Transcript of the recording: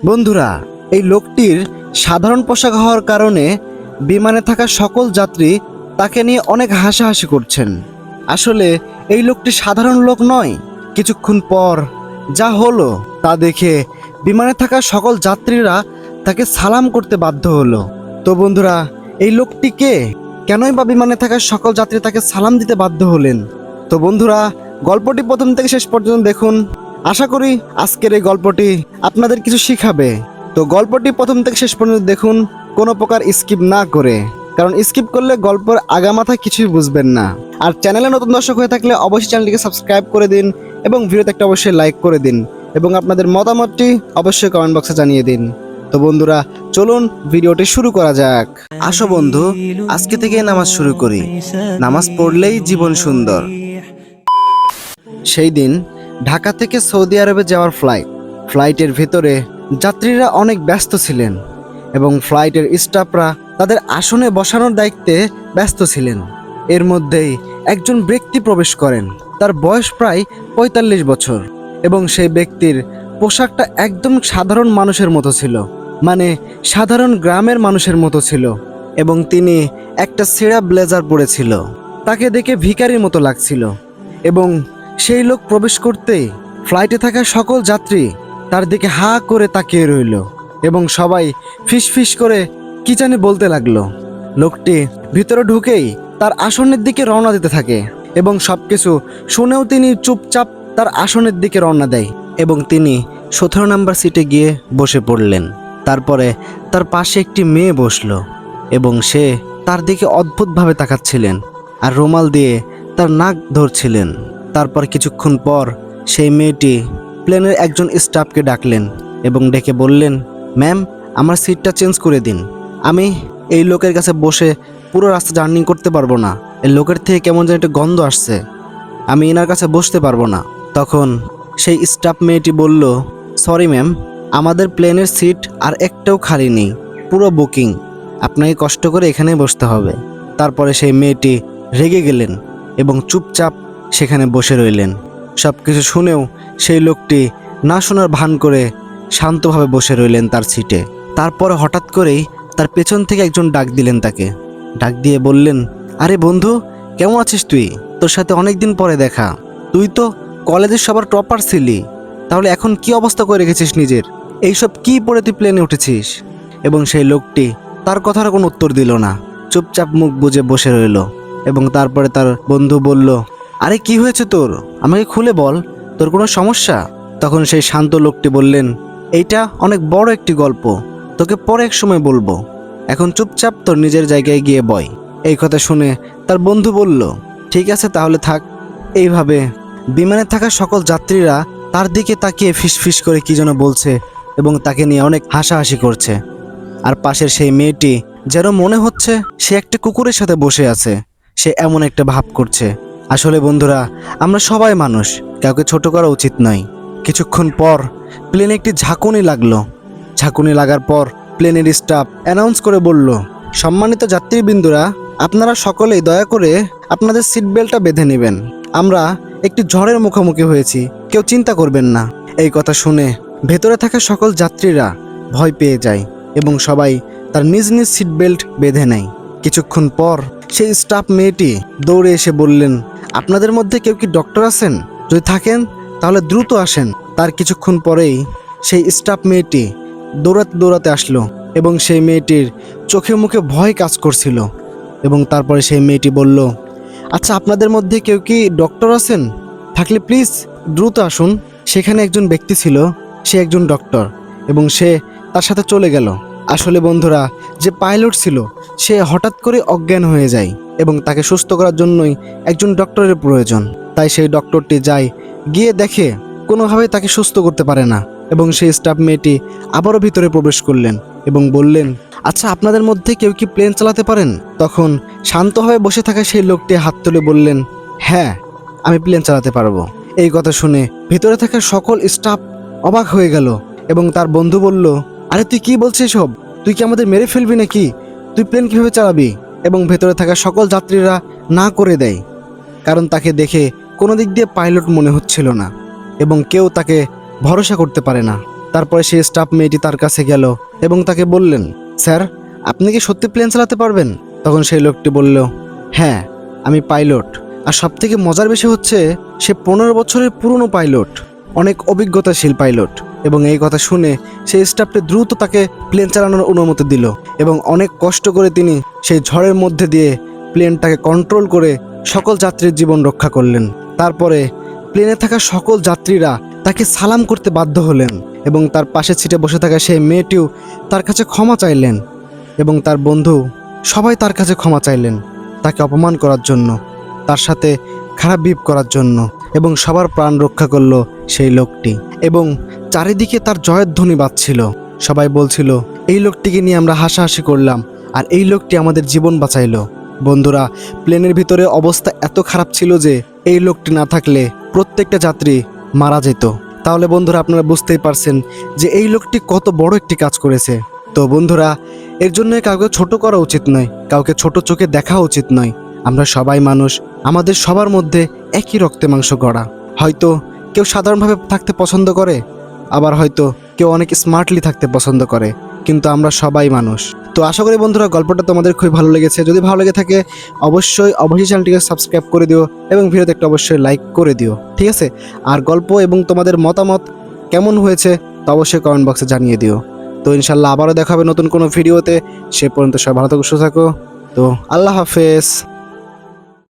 বন্ধুরা, এই লোকটির সাধারণ পোশাক হওয়ার কারণে বিমানে থাকা সকল যাত্রী তাকে নিয়ে অনেক হাসাহাসি করছেন। আসলে এই লোকটি সাধারণ লোক নয়। কিছুক্ষণ পর যা হলো, তা দেখে বিমানে থাকা সকল যাত্রীরা তাকে সালাম করতে বাধ্য হলো। তো বন্ধুরা, এই লোকটি কে? কেনই বা বিমানে থাকা সকল যাত্রী তাকে সালাম দিতে বাধ্য হলেন? তো বন্ধুরা, গল্পটি প্রথম থেকে শেষ পর্যন্ত দেখুন। আশা করি আজকের এই গল্পটি আপনাদের কিছু শিখাবে। তো গল্পটি প্রথম থেকে শেষ পর্যন্ত দেখুন, কোনো প্রকার স্কিপ না করে, কারণ স্কিপ করলে গল্পের আগামাথা কিছুই বুঝবেন না। আর চ্যানেলে নতুন দর্শক হয়ে থাকলে অবশ্যই চ্যানেলটিকে সাবস্ক্রাইব করে দিন এবং ভিডিওতে একটা অবশ্যই লাইক করে দিন এবং আপনাদের মতামতটি অবশ্যই কমেন্ট বক্সে জানিয়ে দিন। তো বন্ধুরা, চলুন ভিডিওটি শুরু করা যাক। আসো বন্ধু, আজকে থেকে নামাজ শুরু করি। নামাজ পড়লেই জীবন সুন্দর। সেই দিন ঢাকা থেকে সৌদি আরবে যাওয়ার ফ্লাইট ফ্লাইটের ভেতরে যাত্রীরা অনেক ব্যস্ত ছিলেন এবং ফ্লাইটের স্টাফরা তাদের আসনে বসানোর দায়িত্বে ব্যস্ত ছিলেন। এর মধ্যেই একজন ব্যক্তি প্রবেশ করেন, তার বয়স প্রায় পঁয়তাল্লিশ বছর এবং সেই ব্যক্তির পোশাকটা একদম সাধারণ মানুষের মতো ছিল মানে সাধারণ গ্রামের মানুষের মতো ছিল এবং তিনি একটা সেরা ব্লেজার পরেছিল। তাকে দেখে ভিখারির মতো লাগছিল এবং সেই লোক প্রবেশ করতেই ফ্লাইটে থাকা সকল যাত্রী তার দিকে হা করে তাকিয়ে রইল এবং সবাই ফিসফিস করে কি জানি বলতে লাগল। লোকটি ভিতরে ঢুকেই তার আসনের দিকে রওনা দিতে থাকে এবং সব কিছু শুনেও তিনি চুপচাপ তার আসনের দিকে রওনা দেয় এবং তিনি সতেরো নাম্বার সিটে গিয়ে বসে পড়লেন। তারপরে তার পাশে একটি মেয়ে বসল এবং সে তার দিকে অদ্ভুতভাবে তাকাচ্ছিলেন আর রুমাল দিয়ে তার নাক ধরছিলেন। তারপর কিছুক্ষণ পর সেই মেয়েটি প্লেনের একজন স্টাফকে ডাকলেন এবং ডেকে বললেন, ম্যাম, আমার সিটটা চেঞ্জ করে দিন। আমি এই লোকের কাছে বসে পুরো রাস্তা জার্নি করতে পারব না। এই লোকের থেকে কেমন যেন একটা গন্ধ আসছে। আমি এনার কাছে বসতে পারব না। তখন সেই স্টাফ মেয়েটি বলল, সরি ম্যাম, আমাদের প্লেনের সিট আর একটাও খালি নেই, পুরো বুকিং। আপনাকে কষ্ট করে এখানে বসতে হবে। তারপরে সেই মেয়েটি রেগে গেলেন এবং চুপচাপ সেখানে বসে রইলেন। সব কিছু শুনেও সেই লোকটি না শোনার ভান করে শান্তভাবে বসে রইলেন তার সিটে। তারপরে হঠাৎ করেই তার পেছন থেকে একজন ডাক দিলেন তাকে। ডাক দিয়ে বললেন, আরে বন্ধু, কেমন আছিস তুই? তোর সাথে অনেক দিন পরে দেখা। তুই তো কলেজের সবার টপার ছিলি। তাহলে এখন কি অবস্থা করে রেখেছিস নিজের? এইসব কি পরে তুই প্লেনে উঠেছিস? এবং সেই লোকটি তার কথার কোনো উত্তর দিল না। চুপচাপ মুখ বুজে বসে রইল এবং তারপরে তার বন্ধু বলল আরে কি হয়েছে তোর? আমাকে খুলে বল, তোর কোনো সমস্যা? তখন সেই শান্ত লোকটি বললেন, এইটা অনেক বড় একটি গল্প, তোকে পরে এক সময় বলব। এখন চুপচাপ তোর নিজের জায়গায় গিয়ে বয়। এই কথা শুনে তার বন্ধু বলল, ঠিক আছে, তাহলে থাক। এইভাবে বিমানে থাকা সকল যাত্রীরা তার দিকে তাকিয়ে ফিসফিস করে কি যেন বলছে এবং তাকে নিয়ে অনেক হাসাহাসি করছে। আর পাশের সেই মেয়েটি যেন মনে হচ্ছে সে একটা কুকুরের সাথে বসে আছে, সে এমন একটা ভাব করছে। আসলে বন্ধুরা, আমরা সবাই মানুষ, কাউকে ছোট করা উচিত নয়। কিছুক্ষণ পর প্লেনে একটি ঝাঁকুনি লাগল। ঝাঁকুনি লাগার পর প্লেনের স্টাফ অ্যানাউন্স করে বলল, সম্মানিত যাত্রীবৃন্দুরা, আপনারা সকলেই দয়া করে আপনাদের সিট বেল্টটা বেঁধে নেবেন। আমরা একটি ঝড়ের মুখোমুখি হয়েছি, কেউ চিন্তা করবেন না। এই কথা শুনে ভেতরে থাকা সকল যাত্রীরা ভয় পেয়ে যায় এবং সবাই তার নিজ নিজ সিট বেল্ট বেঁধে নেয়। কিছুক্ষণ পর সেই স্টাফ মেয়েটি দৌড়ে এসে বললেন আপনাদের মধ্যে কেউ কি ডক্টর আছেন? যদি থাকেন, তাহলে দ্রুত আসেন। তার কিছুক্ষণ পরেই সেই স্টাফ মেয়েটি দৌড়াতে দৌড়াতে আসলো এবং সেই মেয়েটির চোখে মুখে ভয় কাজ করছিল এবং তারপরে সেই মেয়েটি বলল আচ্ছা আপনাদের মধ্যে কেউ কি ডক্টর আছেন? থাকলে প্লিজ দ্রুত আসুন। সেখানে একজন ব্যক্তি ছিল, সে একজন ডক্টর এবং সে তার সাথে চলে গেল। আসলে বন্ধুরা, যে পাইলট ছিল, সে হঠাৎ করে অজ্ঞান হয়ে যায়। এবং তাকে সুস্থ করার জন্যই একজন ডক্টরের প্রয়োজন। তাই সেই ডক্টরটি যায়, গিয়ে দেখে কোনোভাবে তাকে সুস্থ করতে পারে না এবং সেই স্টাফ মেয়েটি আবারও ভিতরে প্রবেশ করলেন এবং বললেন আচ্ছা আপনাদের মধ্যে কেউ কি প্লেন চালাতে পারেন? তখন শান্তভাবে বসে থাকা সেই লোকটি হাত তুলে বললেন হ্যাঁ আমি প্লেন চালাতে পারব। এই কথা শুনে ভিতরে থাকা সকল স্টাফ অবাক হয়ে গেল এবং তার বন্ধু বলল, আরে, তুই কি বলছিস সব তুই কি আমাদের মেরে ফেলবি নাকি? তুই প্লেন কীভাবে চালাবি? এবং ভেতরে থাকা সকল যাত্রীরা না করে দেয়, কারণ তাকে দেখে কোনো দিক দিয়ে পাইলট মনে হচ্ছিল না এবং কেউ তাকে ভরসা করতে পারে না। তারপরে সেই স্টাফ মেয়েটি তার কাছে গেল এবং তাকে বললেন, স্যার, আপনি কি সত্যি প্লেন চালাতে পারবেন? তখন সেই লোকটি বলল হ্যাঁ আমি পাইলট। আর সব থেকে মজার বিষয় হচ্ছে, সে পনেরো বছরের পুরনো পাইলট, অনেক অভিজ্ঞতাশীল পাইলট। এবং এই কথা শুনে সেই স্টাফটি দ্রুত তাকে প্লেন চালানোর অনুমতি দিল এবং অনেক কষ্ট করে তিনি সেই ঝড়ের মধ্যে দিয়ে প্লেনটাকে কন্ট্রোল করে সকল যাত্রীর জীবন রক্ষা করলেন। তারপরে প্লেনে থাকা সকল যাত্রীরা তাকে সালাম করতে বাধ্য হলেন এবং তার পাশে ছিটে বসে থাকা সেই মেয়েটিও তার কাছে ক্ষমা চাইলেন এবং তার বন্ধু সবাই তার কাছে ক্ষমা চাইলেন তাকে অপমান করার জন্য, তার সাথে খারাপ বিপ করার জন্য এবং সবার প্রাণ রক্ষা করল সেই লোকটি এবং চারিদিকে তার জয়ের ধ্বনি বাজছিল। সবাই বলছিল, এই লোকটিকে নিয়ে আমরা হাসাহাসি করলাম আর এই লোকটি আমাদের জীবন বাঁচাইলো। বন্ধুরা, প্লেনের ভিতরে অবস্থা এত খারাপ ছিল যে এই লোকটি না থাকলে প্রত্যেকটা যাত্রী মারা যেত। তাহলে বন্ধুরা, আপনারা বুঝতেই পারছেন যে এই লোকটি কত বড় একটি কাজ করেছে। তো বন্ধুরা, এর জন্য কাউকে ছোট করা উচিত নয়, কাউকে ছোট চোখে দেখা উচিত নয়। আমরা সবাই মানুষ, আমাদের সবার মধ্যে একই রক্তে মাংস গড়া। হয়তো কেউ সাধারণভাবে থাকতে পছন্দ করে আবার হয়তো কেউ অনেক স্মার্টলি থাকতে পছন্দ করে, কিন্তু আমরা সবাই মানুষ। তো আশা করি বন্ধুরা, গল্পটা তোমাদের খুবই ভালো লেগেছে। যদি ভালো লেগে থাকে, অবশ্যই অবশ্যই চ্যানেলটিকে সাবস্ক্রাইব করে দিও এবং ভিডিওতে একটা অবশ্যই লাইক করে দিও, ঠিক আছে? আর গল্প এবং তোমাদের মতামত কেমন হয়েছে, তা অবশ্যই কমেন্ট বক্সে জানিয়ে দিও। তো ইনশাল্লাহ আবারও দেখা হবে নতুন কোনো ভিডিওতে সে পর্যন্ত সবাই ভালো থাকো, সুস্থ থাকো। তো আল্লাহ হাফেজ।